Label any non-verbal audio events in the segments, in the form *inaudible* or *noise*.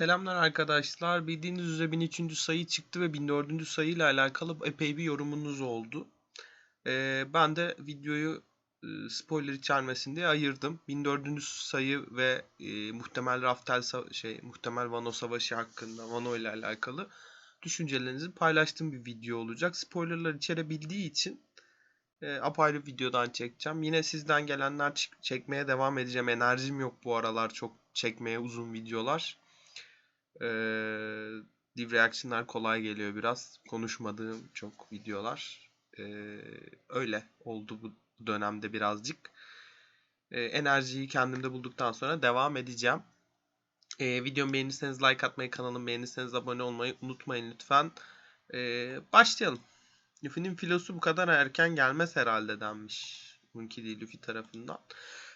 Selamlar arkadaşlar. Bildiğiniz üzere 1003. sayı çıktı ve 1004. sayı ile alakalı epey bir yorumunuz oldu. Ee, ben de videoyu e, spoiler içermesin diye ayırdım. 1004. sayı ve e, muhtemel Raftel şey muhtemel Vano Savaşı hakkında Vano ile alakalı düşüncelerinizi paylaştığım bir video olacak. Spoilerlar içerebildiği için e, apayrı videodan çekeceğim. Yine sizden gelenler çekmeye devam edeceğim. Enerjim yok bu aralar çok çekmeye uzun videolar. Ee, live reaction'lar kolay geliyor biraz. Konuşmadığım çok videolar. Ee, öyle oldu bu dönemde birazcık. Ee, enerjiyi kendimde bulduktan sonra devam edeceğim. Ee, videomu beğenirseniz like atmayı, kanalımı beğenirseniz abone olmayı unutmayın lütfen. Ee, başlayalım. Luffy'nin filosu bu kadar erken gelmez herhalde denmiş. Monkey değil Luffy tarafından.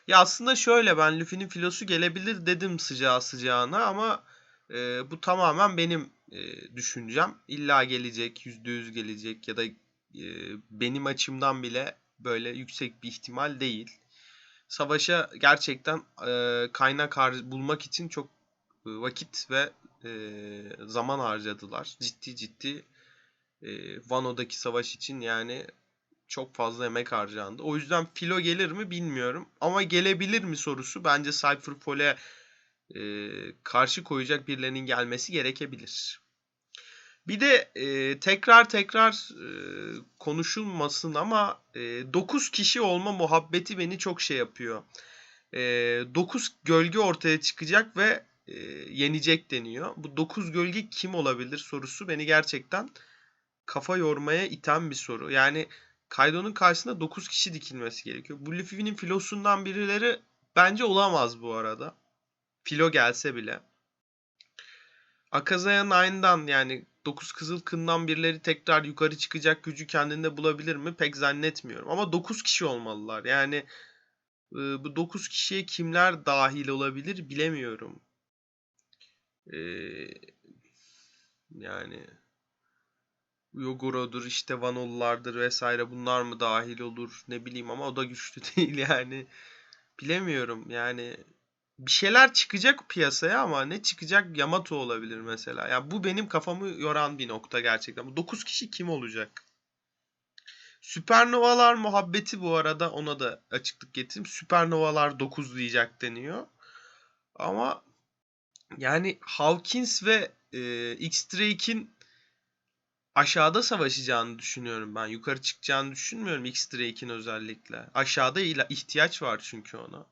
Ya aslında şöyle ben Luffy'nin filosu gelebilir dedim sıcağı sıcağına ama e, bu tamamen benim e, düşüncem. İlla gelecek, yüzde yüz gelecek ya da e, benim açımdan bile böyle yüksek bir ihtimal değil. Savaşa gerçekten e, kaynak bulmak için çok e, vakit ve e, zaman harcadılar. Ciddi ciddi e, Vano'daki savaş için yani çok fazla emek harcandı. O yüzden filo gelir mi bilmiyorum. Ama gelebilir mi sorusu bence Cypherpol'e e, karşı koyacak birilerinin gelmesi gerekebilir. Bir de e, tekrar tekrar e, konuşulmasın ama e, 9 kişi olma muhabbeti beni çok şey yapıyor. E, 9 gölge ortaya çıkacak ve e, yenecek deniyor. Bu 9 gölge kim olabilir sorusu beni gerçekten kafa yormaya iten bir soru. Yani Kaido'nun karşısında 9 kişi dikilmesi gerekiyor. Bu Luffy'nin filosundan birileri bence olamaz bu arada. Filo gelse bile. Akazaya Nine'dan yani 9 kızıl kından birileri tekrar yukarı çıkacak gücü kendinde bulabilir mi? Pek zannetmiyorum. Ama 9 kişi olmalılar. Yani e, bu 9 kişiye kimler dahil olabilir bilemiyorum. E, yani Yogoro'dur işte Vanollardır vesaire bunlar mı dahil olur ne bileyim ama o da güçlü *laughs* değil yani. Bilemiyorum yani bir şeyler çıkacak piyasaya ama ne çıkacak Yamato olabilir mesela. Yani bu benim kafamı yoran bir nokta gerçekten. Bu 9 kişi kim olacak? Süpernovalar muhabbeti bu arada ona da açıklık getireyim. Süpernovalar 9 diyecek deniyor. Ama yani Hawkins ve e, X-Drake'in aşağıda savaşacağını düşünüyorum ben. Yukarı çıkacağını düşünmüyorum X-Drake'in özellikle. Aşağıda ihtiyaç var çünkü ona.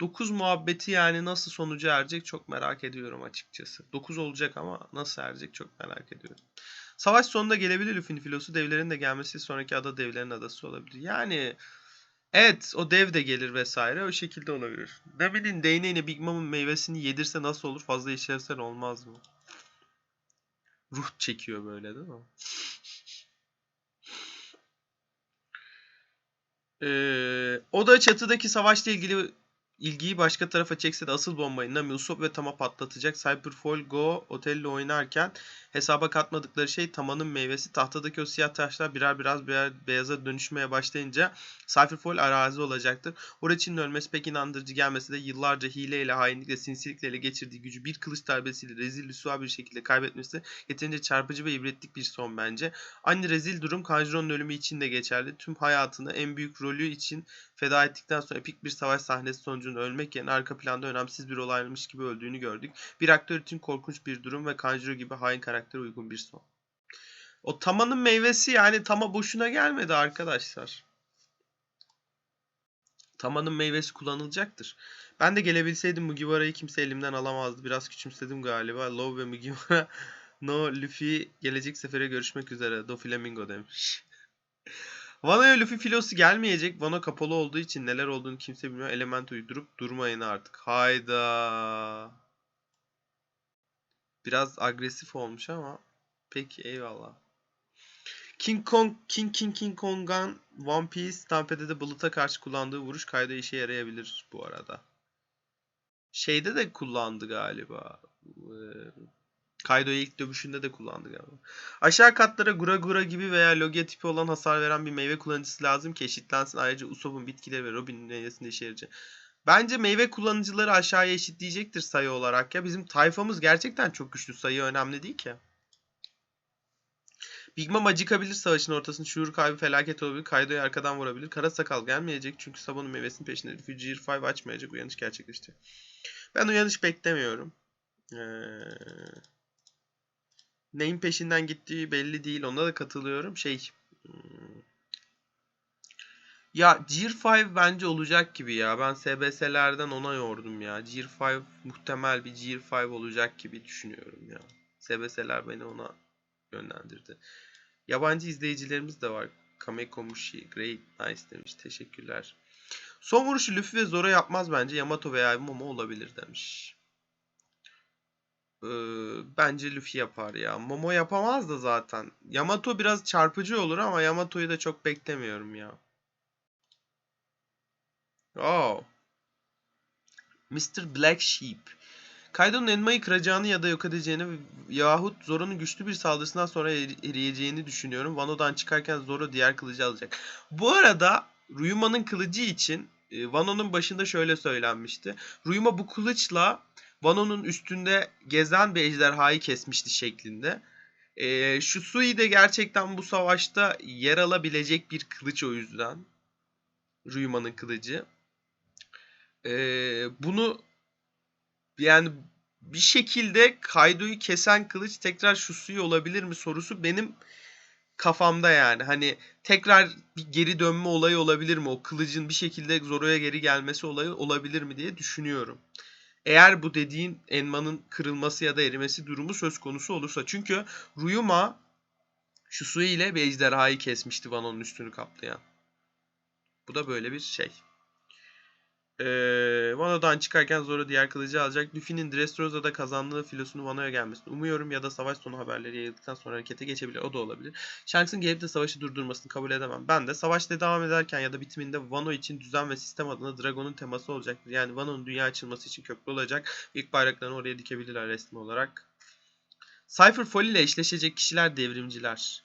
9 muhabbeti yani nasıl sonuca erecek çok merak ediyorum açıkçası. 9 olacak ama nasıl erecek çok merak ediyorum. Savaş sonunda gelebilir Luffy'nin filosu. Devlerin de gelmesi sonraki ada devlerin adası olabilir. Yani evet o dev de gelir vesaire o şekilde olabilir. Nami'nin değneğine Big Mom'un meyvesini yedirse nasıl olur? Fazla işlevsel olmaz mı? Ruh çekiyor böyle değil mi? Ee, o da çatıdaki savaşla ilgili ilgiyi başka tarafa çekse de asıl bombayı Nami, Usopp ve Tama patlatacak. Cyberfall Go Otello oynarken hesaba katmadıkları şey Tama'nın meyvesi. Tahtadaki o siyah taşlar birer biraz beyaza dönüşmeye başlayınca Cyberfall arazi olacaktır. Orochi'nin ölmesi pek inandırıcı gelmese de yıllarca hileyle, hainlikle, sinsilikle ele geçirdiği gücü bir kılıç darbesiyle rezil rüsva bir şekilde kaybetmesi yeterince çarpıcı ve ibretlik bir son bence. Aynı rezil durum Kanjuro'nun ölümü için de geçerli. Tüm hayatını en büyük rolü için feda ettikten sonra epik bir savaş sahnesi sonucunda ölmek yerine arka planda önemsiz bir olaymış gibi öldüğünü gördük. Bir aktör için korkunç bir durum ve Kanjuro gibi hain karaktere uygun bir son. O Tama'nın meyvesi yani Tama boşuna gelmedi arkadaşlar. Tama'nın meyvesi kullanılacaktır. Ben de gelebilseydim Mugiwara'yı kimse elimden alamazdı. Biraz küçümsedim galiba. Love ve Mugiwara *laughs* no Luffy gelecek sefere görüşmek üzere. Do Flamingo demiş. *laughs* Wano'ya Luffy filosu gelmeyecek. Wano kapalı olduğu için neler olduğunu kimse bilmiyor. Element uydurup durmayın artık. Hayda. Biraz agresif olmuş ama peki eyvallah. King Kong, King King King Kong'an One Piece Stampede'de Bulut'a karşı kullandığı vuruş kayda işe yarayabilir bu arada. Şeyde de kullandı galiba. Kaido'yu ilk dövüşünde de kullandı galiba. Aşağı katlara Gura Gura gibi veya Logia tipi olan hasar veren bir meyve kullanıcısı lazım ki eşitlensin. Ayrıca Usopp'un bitkileri ve Robin'in meyvesinde işe yarayacak. Bence meyve kullanıcıları aşağıya eşitleyecektir sayı olarak ya. Bizim tayfamız gerçekten çok güçlü. Sayı önemli değil ki. Big Mom acıkabilir savaşın ortasında. Şuur kaybı felaket olabilir. Kaido'yu arkadan vurabilir. Kara sakal gelmeyecek çünkü Sabo'nun meyvesinin peşinde. Gear 5 açmayacak. Uyanış gerçekleşti. Ben uyanış beklemiyorum. Ee, neyin peşinden gittiği belli değil. Ona da katılıyorum. Şey... hmm, Ya Gear 5 bence olacak gibi ya. Ben SBS'lerden ona yordum ya. Gear 5 muhtemel bir Gear 5 olacak gibi düşünüyorum ya. SBS'ler beni ona yönlendirdi. Yabancı izleyicilerimiz de var. Kamekomushi, great, nice demiş. Teşekkürler. Son vuruşu Luffy ve Zoro yapmaz bence. Yamato veya Momo olabilir demiş. Ee, bence Luffy yapar ya. Momo yapamaz da zaten. Yamato biraz çarpıcı olur ama Yamato'yu da çok beklemiyorum ya. Oh. Mr. Black Sheep. Kaido'nun elmayı kıracağını ya da yok edeceğini yahut Zoro'nun güçlü bir saldırısından sonra eri- eriyeceğini düşünüyorum. Wano'dan çıkarken Zoro diğer kılıcı alacak. Bu arada Ryuma'nın kılıcı için e, Wano'nun başında şöyle söylenmişti. Ryuma bu kılıçla Wano'nun üstünde gezen bir ejderhayı kesmişti şeklinde. E, şu Sui de gerçekten bu savaşta yer alabilecek bir kılıç o yüzden. Ryuma'nın kılıcı. E, bunu yani bir şekilde Kaido'yu kesen kılıç tekrar şu suyu olabilir mi sorusu benim kafamda yani. Hani tekrar bir geri dönme olayı olabilir mi? O kılıcın bir şekilde Zoro'ya geri gelmesi olayı olabilir mi diye düşünüyorum. Eğer bu dediğin Enma'nın kırılması ya da erimesi durumu söz konusu olursa. Çünkü Ryuma şu suyu ile bir ejderhayı kesmişti Wano'nun üstünü kaplayan. Bu da böyle bir şey. Ee, Wano'dan çıkarken Zoro diğer kılıcı alacak. Luffy'nin Dressrosa'da kazandığı filosunu Wano'ya gelmesini umuyorum ya da savaş sonu haberleri yayıldıktan sonra harekete geçebilir. O da olabilir. Shanks'ın gelip de savaşı durdurmasını kabul edemem. Ben de savaşta devam ederken ya da bitiminde Wano için düzen ve sistem adına Dragon'un teması olacaktır. Yani Wano'nun dünya açılması için köprü olacak. İlk bayraklarını oraya dikebilirler resmi olarak. Cypher Folly ile eşleşecek kişiler devrimciler.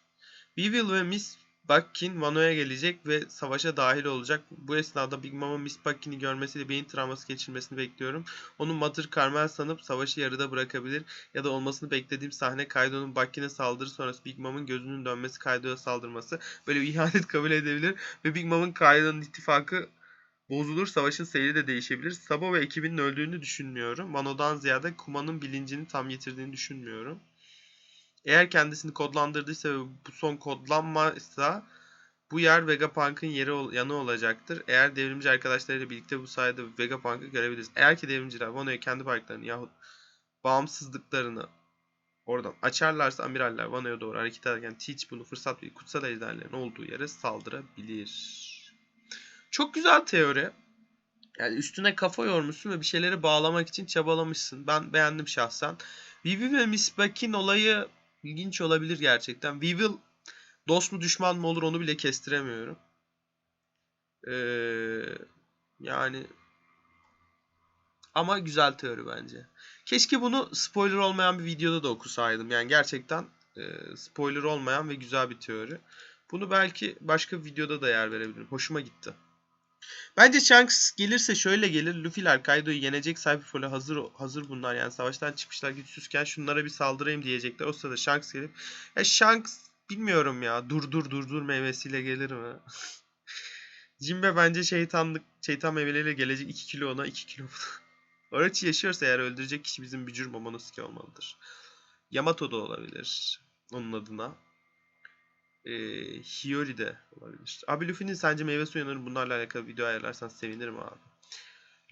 Weevil ve Miss Buckin Wano'ya gelecek ve savaşa dahil olacak. Bu esnada Big Mom'un Miss Buckin'i görmesiyle beyin travması geçirmesini bekliyorum. Onu Mother Carmel sanıp savaşı yarıda bırakabilir ya da olmasını beklediğim sahne Kaido'nun Buckin'e saldırı sonrası Big Mom'un gözünün dönmesi Kaido'ya saldırması. Böyle bir *laughs* ihanet kabul edebilir ve Big Mom'un Kaido'nun ittifakı bozulur. Savaşın seyri de değişebilir. Sabo ve ekibinin öldüğünü düşünmüyorum. Wano'dan ziyade Kuma'nın bilincini tam yitirdiğini düşünmüyorum. Eğer kendisini kodlandırdıysa ve bu son kodlanmazsa bu yer Vegapunk'ın yeri yanı olacaktır. Eğer devrimci arkadaşlarıyla birlikte bu sayede Vegapunk'ı görebiliriz. Eğer ki devrimciler Wano'ya kendi parklarını yahut bağımsızlıklarını oradan açarlarsa amiraller Wano'ya doğru hareket ederken Teach bunu fırsat bir kutsal ejderlerin olduğu yere saldırabilir. Çok güzel teori. Yani üstüne kafa yormuşsun ve bir şeyleri bağlamak için çabalamışsın. Ben beğendim şahsen. Vivi ve Miss Buck'in olayı ilginç olabilir gerçekten. Weevil dost mu düşman mı olur onu bile kestiremiyorum. Ee, yani ama güzel teori bence. Keşke bunu spoiler olmayan bir videoda da okusaydım. Yani gerçekten e, spoiler olmayan ve güzel bir teori. Bunu belki başka bir videoda da yer verebilirim. Hoşuma gitti. Bence Shanks gelirse şöyle gelir. Luffy'ler Kaido'yu yenecek. Cyberfol'e hazır hazır bunlar yani savaştan çıkmışlar güçsüzken şunlara bir saldırayım diyecekler. O sırada Shanks gelip ya Shanks bilmiyorum ya dur dur dur dur meyvesiyle gelir mi? *laughs* Jinbe bence şeytanlık şeytan meyveleriyle gelecek 2 kilo ona 2 kilo. *laughs* Orochi yaşıyorsa eğer öldürecek kişi bizim bücür Momonosuke olmalıdır. Yamato da olabilir onun adına. Ee, Hiyori de olabilir. Abi Luffy'nin sence meyvesi uyanır? Bunlarla alakalı video ayarlarsan sevinirim abi.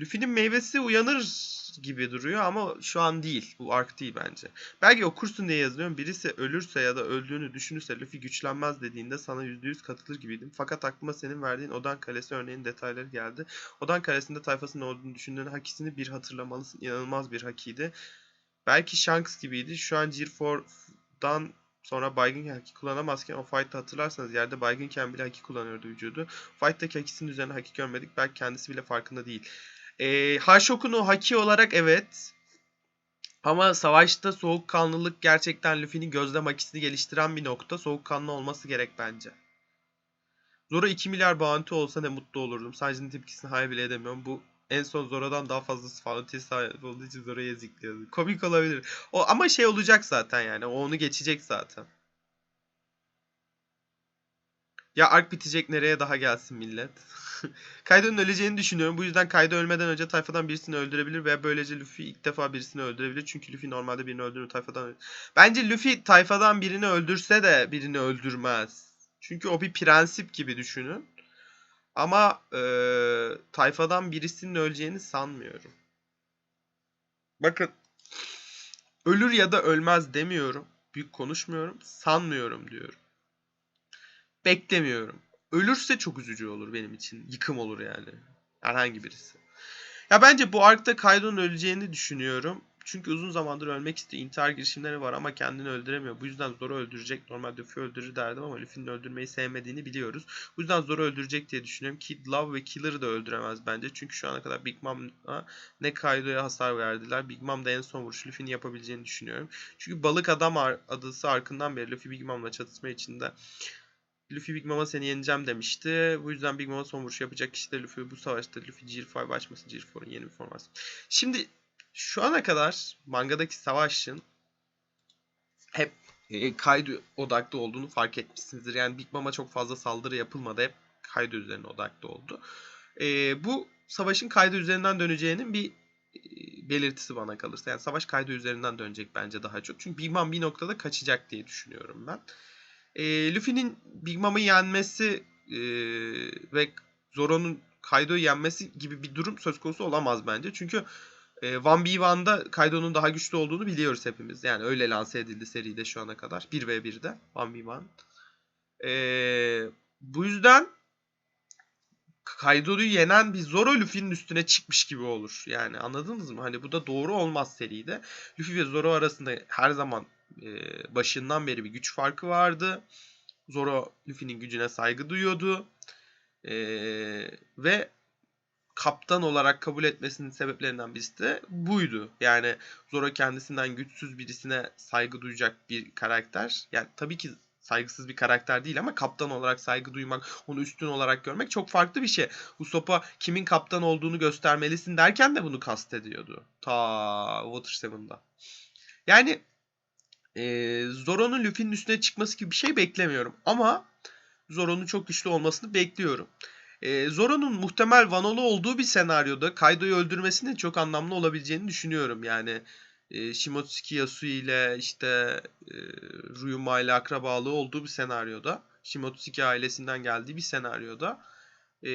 Luffy'nin meyvesi uyanır gibi duruyor ama şu an değil. Bu ark değil bence. Belki okursun diye yazıyorum. Birisi ölürse ya da öldüğünü düşünürse Luffy güçlenmez dediğinde sana %100 katılır gibiydim. Fakat aklıma senin verdiğin Odan Kalesi örneğin detayları geldi. Odan Kalesi'nde tayfasının olduğunu düşündüğün hakisini bir hatırlamalısın. İnanılmaz bir hakiydi. Belki Shanks gibiydi. Şu an Gear 4'dan Sonra baygın haki kullanamazken o fight'ta hatırlarsanız yerde baygınken bile haki kullanıyordu vücudu. Fight'taki hakisinin üzerine haki görmedik. Belki kendisi bile farkında değil. Ee, Harshoku'nu haki olarak evet. Ama savaşta soğukkanlılık gerçekten Luffy'nin gözlem hakisini geliştiren bir nokta. Soğukkanlı olması gerek bence. Zoro 2 milyar bounty olsa ne mutlu olurdum. Sadece tepkisini hayal bile edemiyorum. Bu en son Zoro'dan daha fazlası fanatiğe sahip olduğu için Zoro'yu ezikliyordu. Komik olabilir. O ama şey olacak zaten yani. O onu geçecek zaten. Ya ark bitecek nereye daha gelsin millet. *laughs* Kaido'nun öleceğini düşünüyorum. Bu yüzden Kaido ölmeden önce tayfadan birisini öldürebilir veya böylece Luffy ilk defa birisini öldürebilir. Çünkü Luffy normalde birini öldürür tayfadan. Bence Luffy tayfadan birini öldürse de birini öldürmez. Çünkü o bir prensip gibi düşünün. Ama eee, tayfadan birisinin öleceğini sanmıyorum. Bakın ölür ya da ölmez demiyorum. Büyük konuşmuyorum. Sanmıyorum diyorum. Beklemiyorum. Ölürse çok üzücü olur benim için. Yıkım olur yani. Herhangi birisi. Ya bence bu arkta Kaido'nun öleceğini düşünüyorum. Çünkü uzun zamandır ölmek istiyor. İntihar girişimleri var ama kendini öldüremiyor. Bu yüzden Zoro öldürecek. Normalde Luffy öldürür derdim ama Luffy'nin öldürmeyi sevmediğini biliyoruz. Bu yüzden Zoro öldürecek diye düşünüyorum. Kid Love ve Killer'ı da öldüremez bence. Çünkü şu ana kadar Big Mom'a ne Kaido'ya hasar verdiler. Big Mom da en son vuruş Luffy'nin yapabileceğini düşünüyorum. Çünkü Balık Adam adısı arkından beri Luffy Big Mom'la çatışma içinde Luffy Big Mom'a seni yeneceğim demişti. Bu yüzden Big Mom'a son vuruş yapacak kişi de Luffy. Bu savaşta Luffy Gear 5 açması Gear 4'un yeni bir forması. Şimdi şu ana kadar mangadaki savaşın hep e, Kaido odaklı olduğunu fark etmişsinizdir. Yani Big Mom'a çok fazla saldırı yapılmadı. Hep Kaido üzerine odaklı oldu. E, bu savaşın Kaido üzerinden döneceğinin bir e, belirtisi bana kalırsa. Yani savaş Kaido üzerinden dönecek bence daha çok. Çünkü Big Mom bir noktada kaçacak diye düşünüyorum ben. E, Luffy'nin Big Mom'u yenmesi e, ve Zoro'nun Kaido'yu yenmesi gibi bir durum söz konusu olamaz bence. Çünkü e, 1v1'da Kaido'nun daha güçlü olduğunu biliyoruz hepimiz. Yani öyle lanse edildi seride şu ana kadar. 1v1'de 1v1. E, bu yüzden Kaido'yu yenen bir Zoro Luffy'nin üstüne çıkmış gibi olur. Yani anladınız mı? Hani bu da doğru olmaz seride. Luffy ve Zoro arasında her zaman e, başından beri bir güç farkı vardı. Zoro Luffy'nin gücüne saygı duyuyordu. E, ve kaptan olarak kabul etmesinin sebeplerinden birisi de buydu. Yani Zoro kendisinden güçsüz birisine saygı duyacak bir karakter. Yani tabii ki saygısız bir karakter değil ama kaptan olarak saygı duymak, onu üstün olarak görmek çok farklı bir şey. Usopp'a kimin kaptan olduğunu göstermelisin derken de bunu kastediyordu. Ta Water 7'da. Yani e, Zoro'nun Luffy'nin üstüne çıkması gibi bir şey beklemiyorum. Ama Zoro'nun çok güçlü olmasını bekliyorum. E, Zoro'nun muhtemel Vanolu olduğu bir senaryoda Kaido'yu öldürmesinin çok anlamlı olabileceğini düşünüyorum. Yani e, Shimotsuki Yasui ile işte e, Ryuma ile akrabalığı olduğu bir senaryoda. Shimotsuki ailesinden geldiği bir senaryoda. E,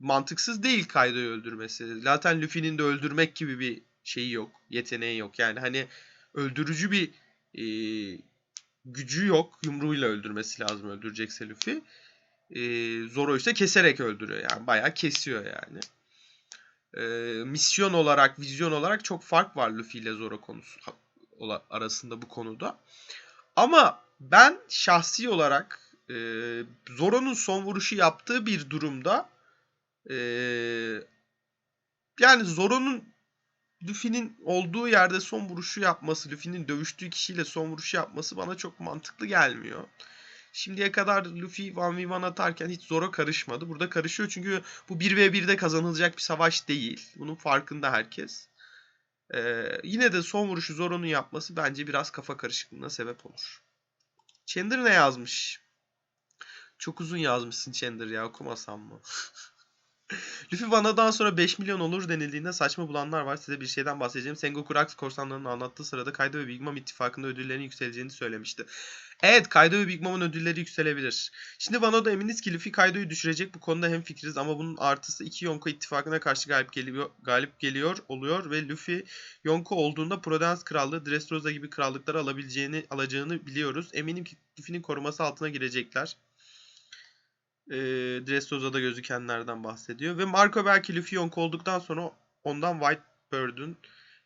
mantıksız değil Kaido'yu öldürmesi. Zaten Luffy'nin de öldürmek gibi bir şeyi yok. Yeteneği yok. Yani hani öldürücü bir e, gücü yok. Yumruğuyla öldürmesi lazım öldürecekse Luffy. E, Zoro ise keserek öldürüyor. Yani bayağı kesiyor yani. E, misyon olarak, vizyon olarak çok fark var Luffy ile Zoro konusu arasında bu konuda. Ama ben şahsi olarak e, Zoro'nun son vuruşu yaptığı bir durumda e, yani Zoro'nun Luffy'nin olduğu yerde son vuruşu yapması, Luffy'nin dövüştüğü kişiyle son vuruşu yapması bana çok mantıklı gelmiyor. Şimdiye kadar Luffy 1v1 atarken hiç Zoro karışmadı. Burada karışıyor çünkü bu 1v1'de kazanılacak bir savaş değil. Bunun farkında herkes. Ee, yine de son vuruşu Zoro'nun yapması bence biraz kafa karışıklığına sebep olur. Chandler ne yazmış? Çok uzun yazmışsın Chandler ya okumasam mı? *laughs* Luffy Vana'dan sonra 5 milyon olur denildiğinde saçma bulanlar var. Size bir şeyden bahsedeceğim. Sengoku Rex korsanlarının anlattığı sırada Kaido ve Big Mom ittifakında ödüllerinin yükseleceğini söylemişti. Evet Kaido ve Big Mom'un ödülleri yükselebilir. Şimdi Vano'da eminiz ki Luffy Kaido'yu düşürecek. Bu konuda hem fikiriz ama bunun artısı iki Yonko ittifakına karşı galip geliyor, galip geliyor oluyor ve Luffy Yonko olduğunda Prudence Krallığı, Dressrosa gibi krallıkları alabileceğini alacağını biliyoruz. Eminim ki Luffy'nin koruması altına girecekler e, Dressrosa'da gözükenlerden bahsediyor. Ve Marco belki Luffy Yonko olduktan sonra ondan Whitebird'ün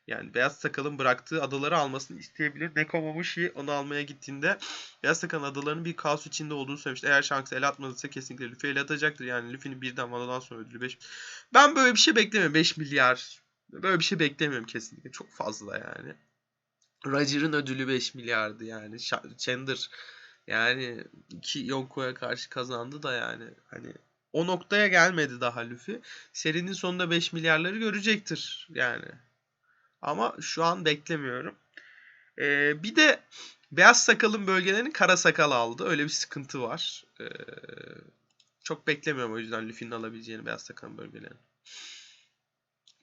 yani Beyaz Sakal'ın bıraktığı adaları almasını isteyebilir. Nekomamushi onu almaya gittiğinde Beyaz Sakal'ın adalarının bir kaos içinde olduğunu söylemişti. Eğer Shanks el atmadıysa kesinlikle Luffy el atacaktır. Yani Luffy'nin birden Vano'dan sonra ödülü 5. Ben böyle bir şey beklemiyorum. 5 milyar. Böyle bir şey beklemiyorum kesinlikle. Çok fazla yani. Roger'ın ödülü 5 milyardı yani. Chandler yani iki Yonko'ya karşı kazandı da yani hani o noktaya gelmedi daha Luffy. Serinin sonunda 5 milyarları görecektir yani. Ama şu an beklemiyorum. Ee, bir de beyaz sakalın bölgelerini kara sakal aldı. Öyle bir sıkıntı var. Ee, çok beklemiyorum o yüzden Luffy'nin alabileceğini beyaz sakalın bölgelerini.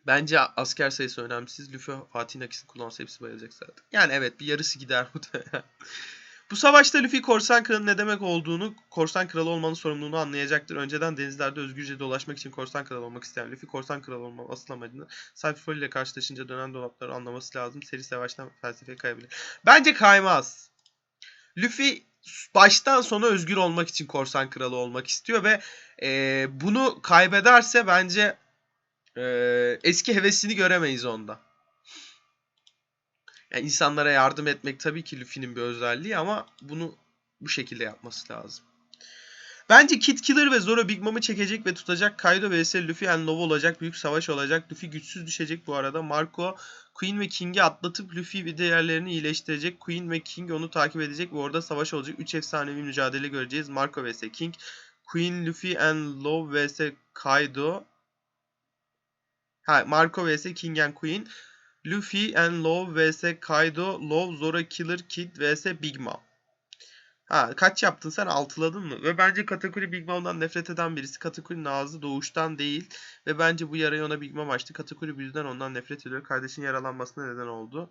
Bence asker sayısı önemsiz. Luffy Fatih'in akisini kullansa hepsi bayılacak zaten. Yani evet bir yarısı gider *laughs* bu. Bu savaşta Luffy korsan kralın ne demek olduğunu, korsan kralı olmanın sorumluluğunu anlayacaktır. Önceden denizlerde özgürce dolaşmak için korsan kral olmak isteyen Luffy korsan kral olma asıl amacını Cypherfoil ile karşılaşınca dönen dolapları anlaması lazım. Seri savaştan felsefeye kayabilir. Bence kaymaz. Luffy baştan sona özgür olmak için korsan kralı olmak istiyor ve e, bunu kaybederse bence e, eski hevesini göremeyiz onda. Yani insanlara yardım etmek tabii ki Luffy'nin bir özelliği ama bunu bu şekilde yapması lazım. Bence Kid Killer ve Zoro Big Mom'u çekecek ve tutacak. Kaido vs Luffy and Love olacak. Büyük savaş olacak. Luffy güçsüz düşecek bu arada. Marco Queen ve King'i atlatıp Luffy ve diğerlerini iyileştirecek. Queen ve King onu takip edecek ve orada savaş olacak. 3 efsanevi mücadele göreceğiz. Marco vs King. Queen, Luffy and Love vs Kaido. Ha, Marco vs King and Queen. Luffy and Love vs Kaido, Love, Zoro, Killer, Kid vs Big Mom. Ha kaç yaptın sen? Altıladın mı? Ve bence Katakuri Big Mom'dan nefret eden birisi. Katakuri'nin ağzı doğuştan değil. Ve bence bu yarayı ona Big Mom açtı. Katakuri bu yüzden ondan nefret ediyor. Kardeşin yaralanmasına neden oldu.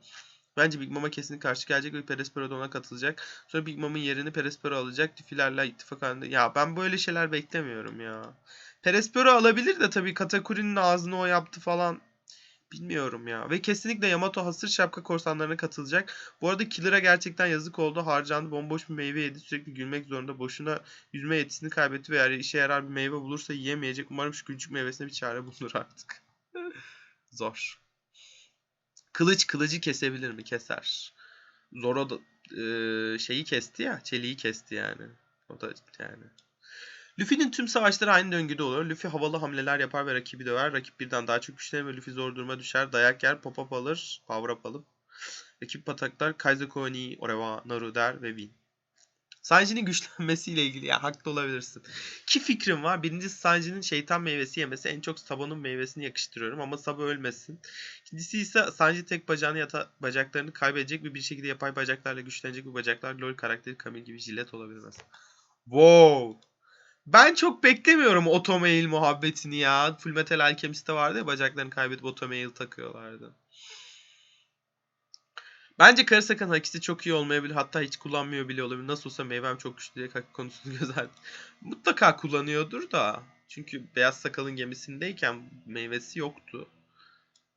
Bence Big Mom'a kesinlikle karşı gelecek ve Perespero da ona katılacak. Sonra Big Mom'un yerini Perespero alacak. Tifilerle ittifak halinde. Ya ben böyle şeyler beklemiyorum ya. Perespero alabilir de tabii Katakuri'nin ağzını o yaptı falan. Bilmiyorum ya. Ve kesinlikle Yamato hasır şapka korsanlarına katılacak. Bu arada Killer'a gerçekten yazık oldu. Harcandı. Bomboş bir meyve yedi. Sürekli gülmek zorunda. Boşuna yüzme yetisini kaybetti ve eğer işe yarar bir meyve bulursa yiyemeyecek. Umarım şu gülcük meyvesine bir çare bulunur artık. *laughs* Zor. Kılıç kılıcı kesebilir mi? Keser. Zoro da e, şeyi kesti ya. Çeliği kesti yani. O da yani. Luffy'nin tüm savaşları aynı döngüde olur. Luffy havalı hamleler yapar ve rakibi döver. Rakip birden daha çok güçlenir ve Luffy zor duruma düşer. Dayak yer, pop-up alır, power up alıp. Rakip pataklar Kaizoku ni Orewa Naru der ve win. Sanji'nin güçlenmesiyle ilgili ya haklı olabilirsin. İki fikrim var. Birincisi Sanji'nin şeytan meyvesi yemesi. En çok Sabo'nun meyvesini yakıştırıyorum ama Sabo ölmesin. İkincisi ise Sanji tek bacağını yata bacaklarını kaybedecek ve bir şekilde yapay bacaklarla güçlenecek bu bacaklar LoL karakteri Camille gibi jilet olabilir mesela. Wow. Ben çok beklemiyorum Otomail muhabbetini ya. Full Metal Alchemist'te vardı ya bacaklarını kaybedip Otomail takıyorlardı. Bence Karasakan hakisi çok iyi olmayabilir. Hatta hiç kullanmıyor bile olabilir. Nasıl olsa meyvem çok güçlü diye Haki konusunu *laughs* gözer. Mutlaka kullanıyordur da. Çünkü Beyaz Sakal'ın gemisindeyken meyvesi yoktu.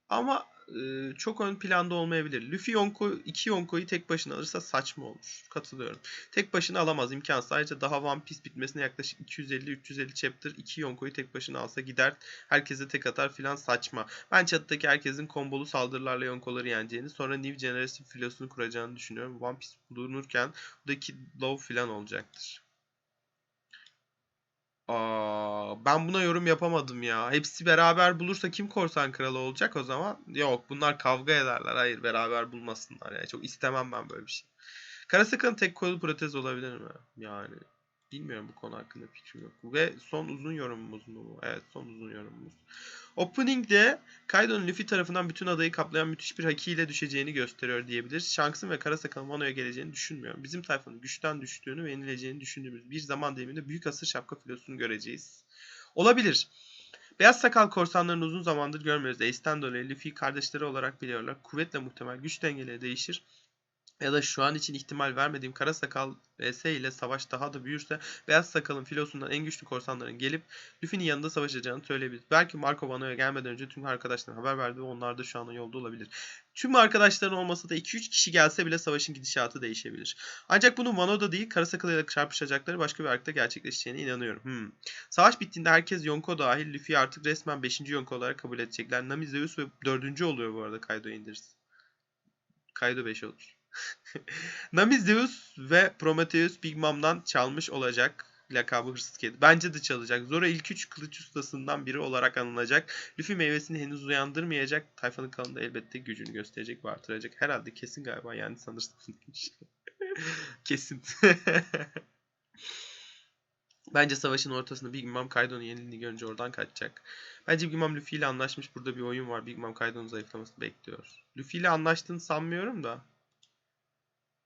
Ama e, çok ön planda olmayabilir. Luffy Yonko, iki Yonko'yu tek başına alırsa saçma olur. Katılıyorum. Tek başına alamaz imkansız. Sadece daha One Piece bitmesine yaklaşık 250-350 chapter iki Yonko'yu tek başına alsa gider. Herkese tek atar filan saçma. Ben chattaki herkesin kombolu saldırılarla Yonko'ları yeneceğini sonra New Generation filosunu kuracağını düşünüyorum. One Piece bulunurken bu da Kid Love filan olacaktır. Aa, ben buna yorum yapamadım ya. Hepsi beraber bulursa kim korsan kralı olacak o zaman? Yok bunlar kavga ederler. Hayır beraber bulmasınlar ya. Çok istemem ben böyle bir şey. Karasakal'ın tek kolu protez olabilir mi? Yani bilmiyorum bu konu hakkında fikrim yok. Ve son uzun yorumumuz mu? Evet son uzun yorumumuz. Opening'de Kaido'nun Luffy tarafından bütün adayı kaplayan müthiş bir haki ile düşeceğini gösteriyor diyebiliriz. Shanks'ın ve Karasakal'ın Wano'ya geleceğini düşünmüyorum. Bizim tayfanın güçten düştüğünü ve yenileceğini düşündüğümüz bir zaman diliminde büyük asır şapka filosunu göreceğiz. Olabilir. Beyaz sakal korsanlarını uzun zamandır görmüyoruz. Ace'den dolayı Luffy kardeşleri olarak biliyorlar. Kuvvetle muhtemel güç dengeleri değişir ya da şu an için ihtimal vermediğim kara sakal vs ile savaş daha da büyürse beyaz sakalın filosundan en güçlü korsanların gelip Luffy'nin yanında savaşacağını söyleyebilir. Belki Marco Vano'ya gelmeden önce tüm arkadaşlarına haber verdi ve onlar da şu an yolda olabilir. Tüm arkadaşların olmasa da 2-3 kişi gelse bile savaşın gidişatı değişebilir. Ancak bunun Vano'da değil kara sakal ile çarpışacakları başka bir arkta gerçekleşeceğine inanıyorum. Hmm. Savaş bittiğinde herkes Yonko dahil Luffy artık resmen 5. Yonko olarak kabul edecekler. Nami Zeus ve 4. oluyor bu arada Kaido indiririz. Kaido 5 olur. *laughs* Nami Zeus ve Prometheus Big Mom'dan çalmış olacak lakabı hırsız kedi. Bence de çalacak. Zora ilk üç kılıç ustasından biri olarak anılacak. Luffy meyvesini henüz uyandırmayacak. Tayfanın kanında elbette gücünü gösterecek ve artıracak. Herhalde kesin galiba yani sanırsın. *laughs* kesin. *laughs* Bence savaşın ortasında Big Mom Kaido'nun yenildiğini görünce oradan kaçacak. Bence Big Mom Luffy ile anlaşmış. Burada bir oyun var. Big Mom Kaido'nun zayıflamasını bekliyor. Luffy ile anlaştığını sanmıyorum da.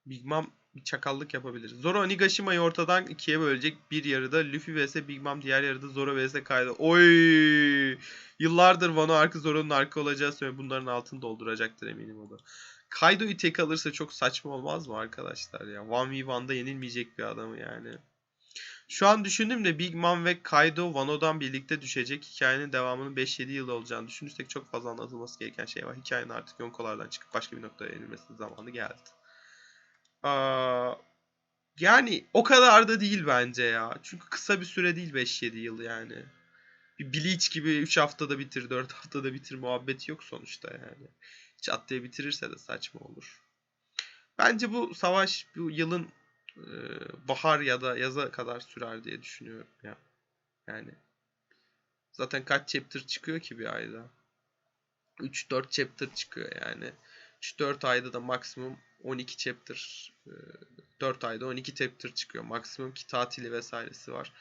Big Mom bir çakallık yapabilir. Zoro Onigashima'yı ortadan ikiye bölecek. Bir yarıda Luffy vs Big Mom, diğer yarıda Zoro vs Kaido. Oy! Yıllardır Wano arka Zoro'nun arka olacağı söylüyor. Bunların altını dolduracaktır eminim o da. Kaido'yu tek alırsa çok saçma olmaz mı arkadaşlar ya? 1v1'da yenilmeyecek bir adamı yani. Şu an düşündüm de Big Mom ve Kaido Wano'dan birlikte düşecek. Hikayenin devamının 5-7 yıl olacağını düşünürsek çok fazla anlatılması gereken şey var. Hikayenin artık Yonkolardan çıkıp başka bir noktaya yenilmesinin zamanı geldi. Aa, yani o kadar da değil bence ya. Çünkü kısa bir süre değil 5-7 yıl yani. Bir Bleach gibi 3 haftada bitir, 4 haftada bitir muhabbeti yok sonuçta yani. Çat diye bitirirse de saçma olur. Bence bu savaş bu yılın e, bahar ya da yaza kadar sürer diye düşünüyorum ya. Yani zaten kaç chapter çıkıyor ki bir ayda? 3-4 chapter çıkıyor yani. 3-4 ayda da maksimum 12 chapter e, 4 ayda 12 chapter çıkıyor. Maksimum ki tatili vesairesi var.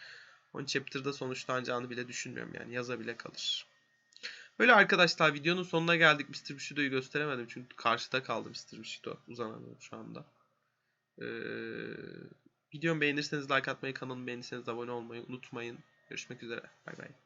10 chapter'da sonuçlanacağını bile düşünmüyorum yani. Yaza bile kalır. Böyle arkadaşlar videonun sonuna geldik. Mr. Bushido'yu gösteremedim çünkü karşıda kaldı Mr. Bushido. Uzanamıyorum şu anda. Ee, videomu beğenirseniz like atmayı, kanalımı beğenirseniz abone olmayı unutmayın. Görüşmek üzere. Bay bay.